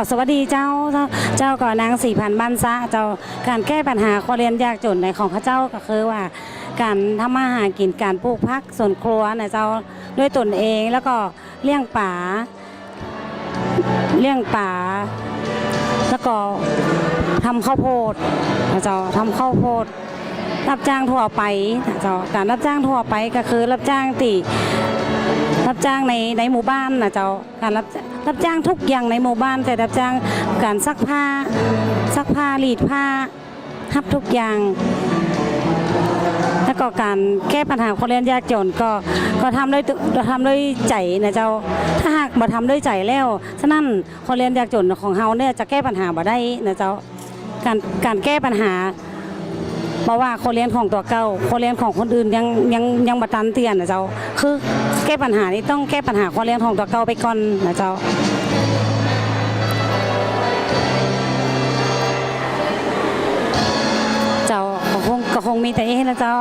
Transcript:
อสวัสดีเจ้าเจ้าก่อนางสี่พันบ้านซะเจ้าการแก้ปัญหาคนเรียนยากจนในของข้าเจ้าก็คือว่า การทำมาหากินการปลูกพักสวนครัวนะเจ้าด้วยตนเองแล้วก็เลี้ยงป่าเลี้ยงป่าแล้วก็ทำข้าวโพดนะเจ้าทำข้าวโพด รับจ้างทั่วไปเจ้าการรับจ้างทั่วไปก็คือรับจ้างตีรับจ้างในในหมู่บ้านนะเจ้าการรับรับจ้างทุกอย่างในหมู่บ้าน แต่รับจ้างการซักผ้าซักผ้ารีดผ้าทับทุกอย่าง แล้วก็การแก้ปัญหาคนเรียนยากจนก็ก็ทำด้วยทำด้วยใจนะเจ้า ถ้าหากมาทำด้วยใจแล้วฉะนั้นคนเรียนยากจนของเฮาเนี่ยจะแก้ปัญหาบ่ได้นะเจ้าการการแก้ปัญหา เพราะว่าคนเรียนของตัวเก่าคนเรียนของคนอื่นยังยังยังบัตันเตียนนะเจ้า คือแก้ปัญหานี้ต้องแก้ปัญหาคนเรียนของตัวเก่าไปก่อนนะเจ้าเจ้าก็คงก็คงมีแต่เองนะเจ้า